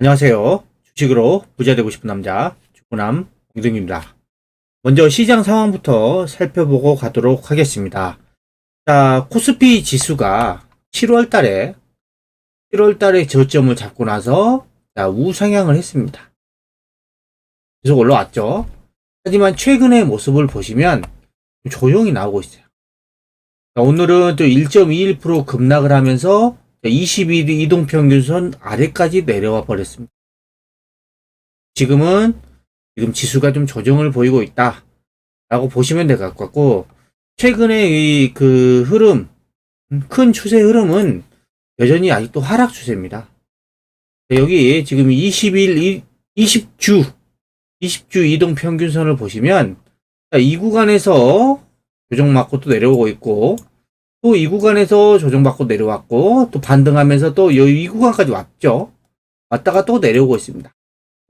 안녕하세요. 주식으로 부자 되고 싶은 남자, 주부남 공등입니다. 먼저 시장 상황부터 살펴보고 가도록 하겠습니다. 자, 코스피 지수가 7월 달에, 7월 달에 저점을 잡고 나서, 자, 우상향을 했습니다. 계속 올라왔죠. 하지만 최근의 모습을 보시면 조용히 나오고 있어요. 자, 오늘은 또 1.21% 급락을 하면서 22일 이동평균선 아래까지 내려와 버렸습니다. 지금은 지금 지수가 좀 조정을 보이고 있다. 라고 보시면 될 것 같고, 최근에 이 그 흐름, 음, 큰 추세 흐름은 여전히 아직도 하락 추세입니다. 여기 지금 20일, 20주, 20주 이동 평균선을 보시면, 이 구간에서 조정 맞고 또 내려오고 있고, 또 이 구간에서 조정받고 내려왔고 또 반등하면서 또 이 구간까지 왔죠. 왔다가 또 내려오고 있습니다.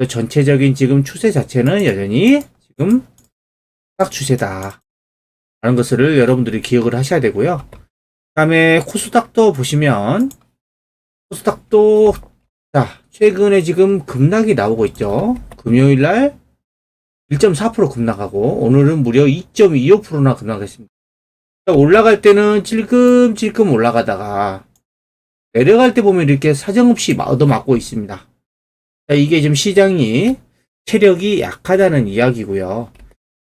전체적인 지금 추세 자체는 여전히 지금 딱 추세다. 라는 것을 여러분들이 기억을 하셔야 되고요. 그 다음에 코스닥도 보시면 코스닥도 자 최근에 지금 급락이 나오고 있죠. 금요일 날 1.4% 급락하고 오늘은 무려 2.25%나 급락했습니다. 올라갈 때는 찔끔찔끔 올라가다가 내려갈 때 보면 이렇게 사정없이 얻어맞고 있습니다. 자, 이게 지금 시장이 체력이 약하다는 이야기고요.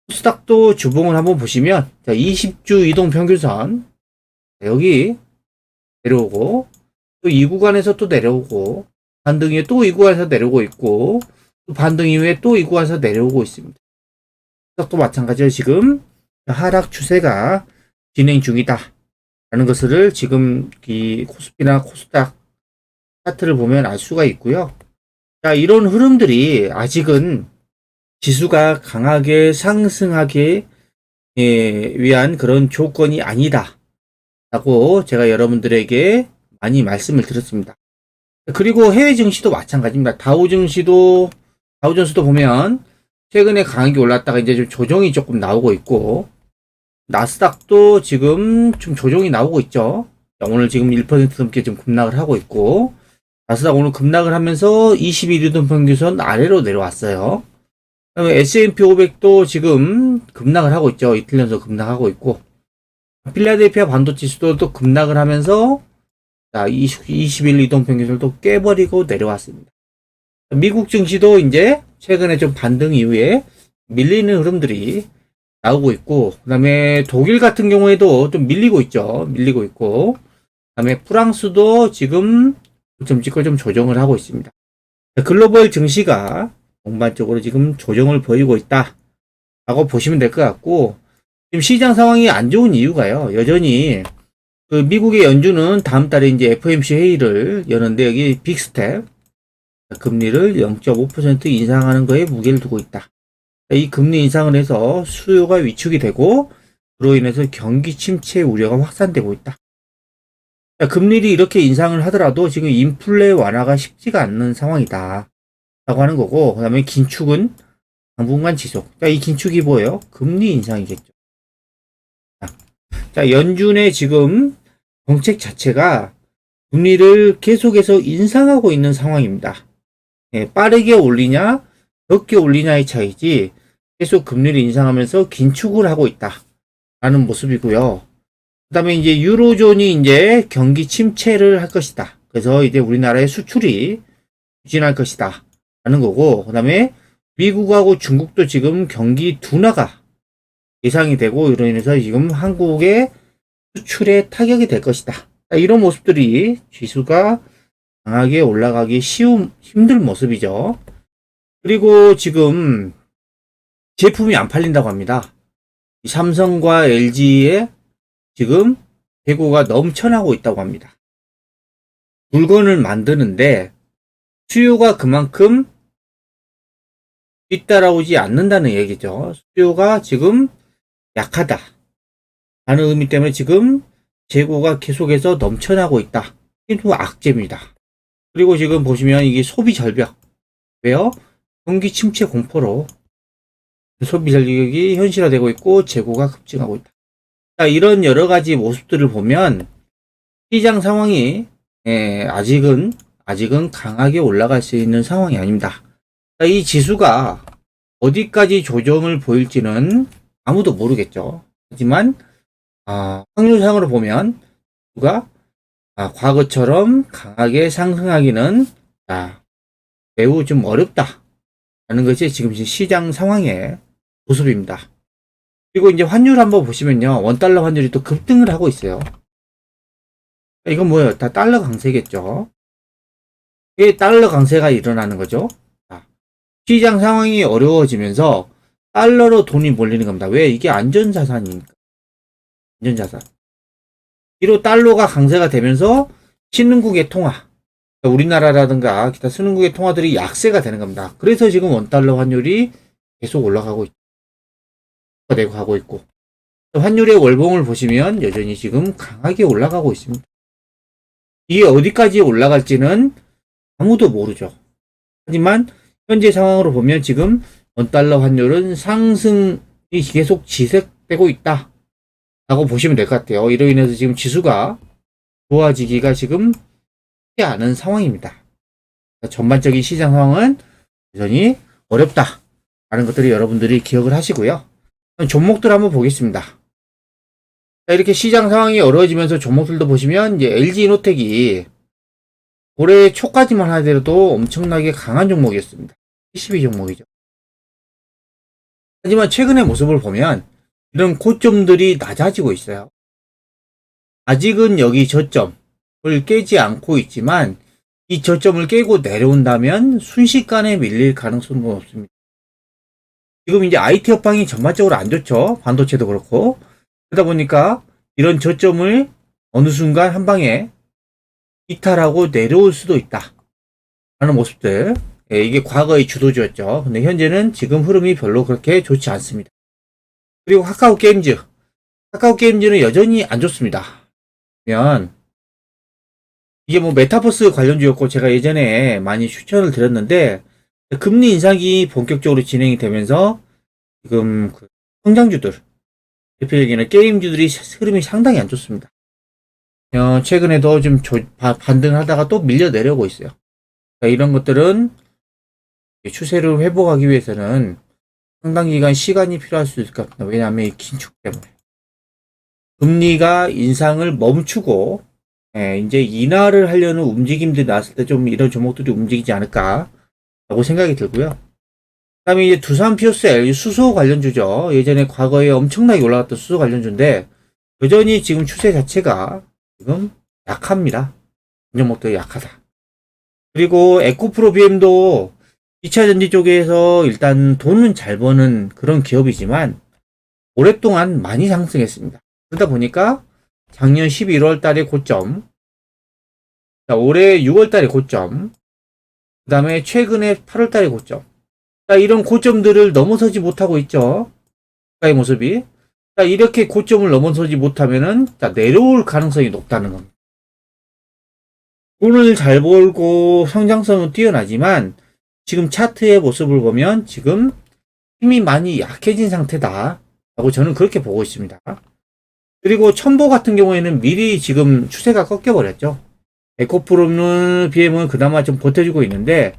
코스닥도 주봉을 한번 보시면 자, 20주 이동 평균선 여기 내려오고 또 이 구간에서 또 내려오고 반등 이후에 또 이 구간에서 내려오고 있고 또 반등 이후에 또 이 구간에서 내려오고 있습니다. 코스닥도 마찬가지로 지금 하락 추세가 진행 중이다. 라는 것을 지금 이 코스피나 코스닥 차트를 보면 알 수가 있고요. 자, 이런 흐름들이 아직은 지수가 강하게 상승하기 예, 위한 그런 조건이 아니다. 라고 제가 여러분들에게 많이 말씀을 드렸습니다. 그리고 해외 증시도 마찬가지입니다. 다우 증시도, 다우 증시도 보면 최근에 강하게 올랐다가 이제 좀 조정이 조금 나오고 있고, 나스닥도 지금 좀 조정이 나오고 있죠. 오늘 지금 1% 넘게 좀 급락을 하고 있고, 나스닥 오늘 급락을 하면서 21일동 평균선 아래로 내려왔어요. 그다음에 S&P 500도 지금 급락을 하고 있죠. 이틀 연속 급락하고 있고, 필라델피아 반도지수도 또 급락을 하면서 자, 20, 20일 이동 평균선을 또 깨버리고 내려왔습니다. 미국 증시도 이제 최근에 좀 반등 이후에 밀리는 흐름들이 나오고 있고, 그 다음에 독일 같은 경우에도 좀 밀리고 있죠. 밀리고 있고, 그 다음에 프랑스도 지금 좀 찍고 좀 조정을 하고 있습니다. 글로벌 증시가 전반적으로 지금 조정을 보이고 있다. 라고 보시면 될 것 같고, 지금 시장 상황이 안 좋은 이유가요. 여전히 그 미국의 연준은 다음 달에 이제 FOMC 회의를 여는데 여기 빅스텝 금리를 0.5% 인상하는 거에 무게를 두고 있다. 이 금리 인상을 해서 수요가 위축이 되고 그로 인해서 경기 침체 우려가 확산되고 있다. 금리를 이렇게 인상을 하더라도 지금 인플레 완화가 쉽지가 않는 상황이다. 라고 하는 거고, 그 다음에 긴축은 당분간 지속. 자, 이 긴축이 뭐예요? 금리 인상이겠죠. 자, 연준의 지금 정책 자체가 금리를 계속해서 인상하고 있는 상황입니다. 예, 빠르게 올리냐, 적게 올리냐의 차이지, 계속 금리를 인상하면서 긴축을 하고 있다. 라는 모습이고요. 그 다음에 이제 유로존이 이제 경기 침체를 할 것이다. 그래서 이제 우리나라의 수출이 추진할 것이다. 라는 거고, 그 다음에 미국하고 중국도 지금 경기 둔화가 예상이 되고, 이로 인해서 지금 한국의 수출에 타격이 될 것이다. 이런 모습들이 지수가 강하게 올라가기 쉬운, 힘든 모습이죠. 그리고 지금 제품이 안 팔린다고 합니다. 삼성과 LG에 지금 재고가 넘쳐나고 있다고 합니다. 물건을 만드는데 수요가 그만큼 뒤따라오지 않는다는 얘기죠. 수요가 지금 약하다. 라는 의미 때문에 지금 재고가 계속해서 넘쳐나고 있다. 이게 또 악재입니다. 그리고 지금 보시면 이게 소비 절벽. 왜요? 경기 침체 공포로 소비 전력이 현실화되고 있고 재고가 급증하고 있다. 자, 이런 여러 가지 모습들을 보면 시장 상황이 예, 아직은 아직은 강하게 올라갈 수 있는 상황이 아닙니다. 그러니까 이 지수가 어디까지 조정을 보일지는 아무도 모르겠죠. 하지만 아, 확률상으로 보면 지수가 아, 과거처럼 강하게 상승하기는 아, 매우 좀 어렵다. 라는 것이 지금 시장 상황의 모습입니다. 그리고 이제 환율 한번 보시면요. 원달러 환율이 또 급등을 하고 있어요. 이건 뭐예요? 다 달러 강세겠죠. 이게 달러 강세가 일어나는 거죠. 자, 시장 상황이 어려워지면서 달러로 돈이 몰리는 겁니다. 왜? 이게 안전자산이니까. 안전자산. 이로 달러가 강세가 되면서 신흥국의 통화, 그러니까 우리나라라든가 기타 신흥국의 통화들이 약세가 되는 겁니다. 그래서 지금 원달러 환율이 계속 올라가고 있죠. 되고 하고 있고. 환율의 월봉을 보시면 여전히 지금 강하게 올라가고 있습니다. 이게 어디까지 올라갈지는 아무도 모르죠. 하지만 현재 상황으로 보면 지금 원달러 환율은 상승이 계속 지속되고 있다. 라고 보시면 될 것 같아요. 이로 인해서 지금 지수가 좋아지기가 지금 쉽지 않은 상황입니다. 전반적인 시장 상황은 여전히 어렵다. 라는 것들이 여러분들이 기억을 하시고요. 종목들 한번 보겠습니다. 자, 이렇게 시장 상황이 어려워지면서 종목들도 보시면 이제 LG 이노텍이 올해 초까지만 하더라도 엄청나게 강한 종목이었습니다. 12 종목이죠. 하지만 최근의 모습을 보면 이런 고점들이 낮아지고 있어요. 아직은 여기 저점을 깨지 않고 있지만 이 저점을 깨고 내려온다면 순식간에 밀릴 가능성은 없습니다. 지금 이제 IT 업황이 전반적으로 안 좋죠. 반도체도 그렇고. 그러다 보니까 이런 저점을 어느 순간 한 방에 이탈하고 내려올 수도 있다. 라는 모습들. 예, 이게 과거의 주도주였죠. 근데 현재는 지금 흐름이 별로 그렇게 좋지 않습니다. 그리고 카카오 게임즈. 카카오 게임즈는 여전히 안 좋습니다. 면 이게 뭐 메타버스 관련주였고 제가 예전에 많이 추천을 드렸는데 금리 인상이 본격적으로 진행이 되면서 지금 그 성장주들 대표적인 게임주들이 흐름이 상당히 안 좋습니다. 어, 최근에도 좀 조, 바, 반등하다가 또 밀려 내려오고 있어요. 그러니까 이런 것들은 추세를 회복하기 위해서는 상당 기간 시간이 필요할 수 있을 것 같습니다. 왜냐하면 이 긴축 때문에. 금리가 인상을 멈추고, 예, 이제 인하를 하려는 움직임들이 나왔을 때 좀 이런 종목들이 움직이지 않을까, 라고 생각이 들고요. 그 다음에 이제 두산 피오셀, 수소 관련주죠. 예전에 과거에 엄청나게 올라갔던 수소 관련주인데, 여전히 지금 추세 자체가 지금 약합니다. 종목도 약하다. 그리고 에코프로 BM도 2차 전지 쪽에서 일단 돈은 잘 버는 그런 기업이지만 오랫동안 많이 상승했습니다. 그러다 보니까 작년 11월 달에 고점, 자, 올해 6월 달에 고점, 그 다음에 최근에 8월 달에 고점. 자, 이런 고점들을 넘어서지 못하고 있죠. 가의 모습이. 자, 이렇게 고점을 넘어서지 못하면은, 자, 내려올 가능성이 높다는 겁니다. 돈을 잘 벌고 성장성은 뛰어나지만, 지금 차트의 모습을 보면 지금 힘이 많이 약해진 상태다. 라고 저는 그렇게 보고 있습니다. 그리고 첨보 같은 경우에는 미리 지금 추세가 꺾여버렸죠. 에코프롬은 BM은 그나마 좀 버텨주고 있는데,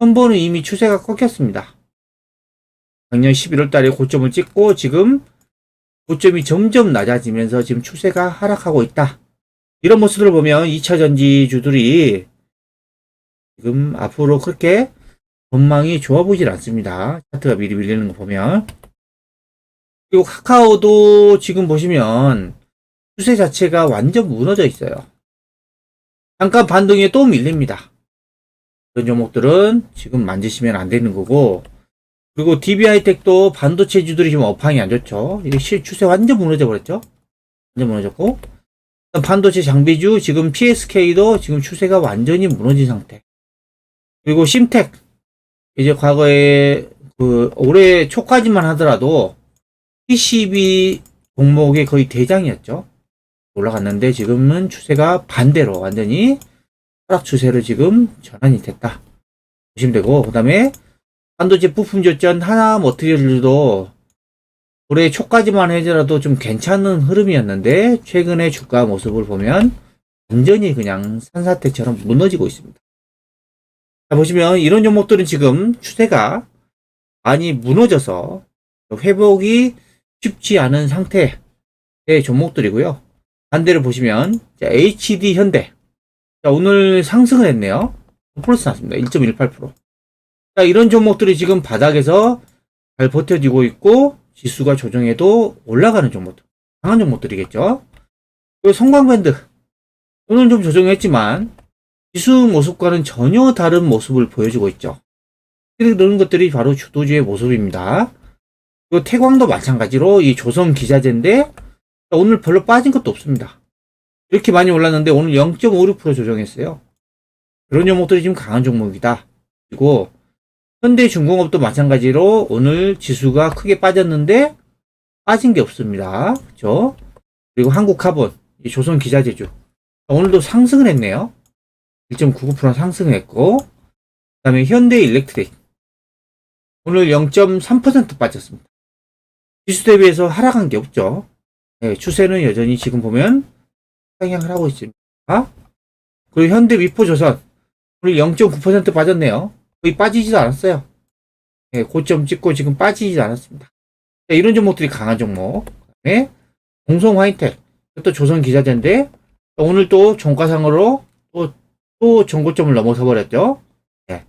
첨보는 이미 추세가 꺾였습니다. 작년 11월 달에 고점을 찍고 지금 고점이 점점 낮아지면서 지금 추세가 하락하고 있다. 이런 모습을 보면 2차 전지주들이 지금 앞으로 그렇게 전망이 좋아 보질 않습니다. 차트가 미리 밀리는 거 보면. 그리고 카카오도 지금 보시면 추세 자체가 완전 무너져 있어요. 잠깐 반등에 또 밀립니다. 그런 종목들은 지금 만지시면 안 되는 거고, 그리고 DB하이텍도 반도체주들이 지금 업황이 안 좋죠. 이게 실 추세 완전 무너져 버렸죠. 완전 무너졌고, 반도체 장비주 지금 PSK도 지금 추세가 완전히 무너진 상태. 그리고 심텍 이제 과거에 그 올해 초까지만 하더라도 PCB 종목의 거의 대장이었죠. 올라갔는데 지금은 추세가 반대로 완전히 하락 추세로 지금 전환이 됐다. 보시면 되고 그 다음에 반도체 부품 조전 하나 머티리얼도 올해 초까지만 하더라도 좀 괜찮은 흐름이었는데 최근의 주가 모습을 보면 완전히 그냥 산사태처럼 무너지고 있습니다. 자, 보시면 이런 종목들은 지금 추세가 많이 무너져서 회복이 쉽지 않은 상태의 종목들이고요. 반대로 보시면 자, HD 현대 자, 오늘 상승을 했네요. 플러스 났습니다. 1.18%. 자, 이런 종목들이 지금 바닥에서 잘 버텨지고 있고 지수가 조정해도 올라가는 종목들. 강한 종목들이겠죠. 그리고 성광밴드 오늘 좀 조정했지만 지수 모습과는 전혀 다른 모습을 보여주고 있죠. 이런 것들이 바로 주도주의 모습입니다. 그리고 태광도 마찬가지로 이 조선 기자재인데 오늘 별로 빠진 것도 없습니다. 이렇게 많이 올랐는데 오늘 0.56% 조정했어요. 그런 종목들이 지금 강한 종목이다. 그리고 현대중공업도 마찬가지로 오늘 지수가 크게 빠졌는데 빠진 게 없습니다. 그죠? 그리고 한국카본, 이 조선 기자재주 오늘도 상승을 했네요. 1.99% 상승을 했고 그 다음에 현대일렉트릭 오늘 0.3% 빠졌습니다. 지수 대비해서 하락한 게 없죠. 네, 추세는 여전히 지금 보면 상향을 하고 있습니다. 그리고 현대 위포조선 오늘 0.9% 빠졌네요. 거의 빠지지도 않았어요. 네, 고점 찍고 지금 빠지지도 않았습니다. 자, 이런 종목들이 강한 종목. 그다음에 동성 화이텍 또 조선 기자재인데 오늘 또 종가상으로 또, 또 전고점을 넘어서 버렸죠. 네.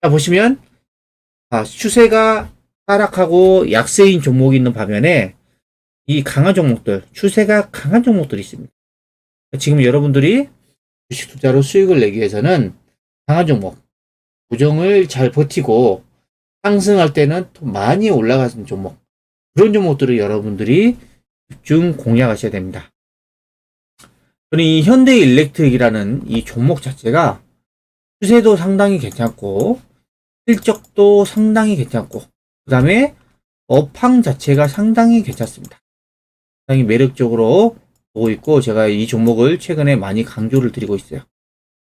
자, 보시면 아, 추세가 하락하고 약세인 종목이 있는 반면에 이 강한 종목들, 추세가 강한 종목들이 있습니다. 지금 여러분들이 주식 투자로 수익을 내기 위해서는 강한 종목, 고정을 잘 버티고 상승할 때는 또 많이 올라가는 종목, 그런 종목들을 여러분들이 집중 공략하셔야 됩니다. 저는 이 현대 일렉트릭이라는 이 종목 자체가 추세도 상당히 괜찮고 실적도 상당히 괜찮고 그 다음에 업황 자체가 상당히 괜찮습니다. 상당히 매력적으로 보고 있고 제가 이 종목을 최근에 많이 강조를 드리고 있어요.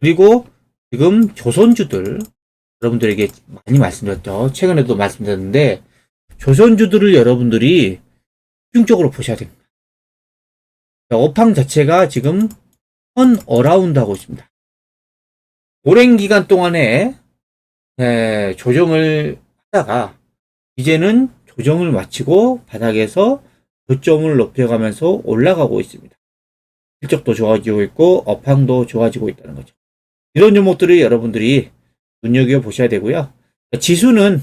그리고 지금 조선주들 여러분들에게 많이 말씀드렸죠. 최근에도 말씀드렸는데 조선주들을 여러분들이 집중적으로 보셔야 됩니다. 업황 자체가 지금 턴 어라운드 하고 있습니다. 오랜 기간 동안에 네, 조정을 하다가 이제는 조정을 마치고 바닥에서 고점을 높여가면서 올라가고 있습니다. 실적도 좋아지고 있고 업황도 좋아지고 있다는 거죠. 이런 종목들을 여러분들이 눈여겨 보셔야 되고요. 지수는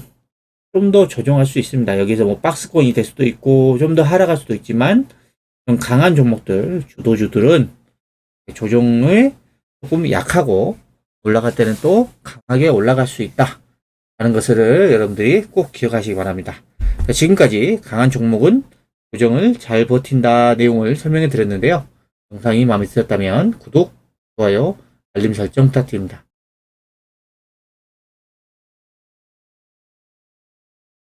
좀 더 조정할 수 있습니다. 여기서 뭐 박스권이 될 수도 있고 좀 더 하락할 수도 있지만 좀 강한 종목들 주도주들은 조정을 조금 약하고 올라갈 때는 또 강하게 올라갈 수 있다. 하는 것을 여러분들이 꼭 기억하시기 바랍니다. 자, 지금까지 강한 종목은 조정을 잘 버틴다 내용을 설명해 드렸는데요. 영상이 마음에 드셨다면 구독, 좋아요, 알림 설정 부탁드립니다.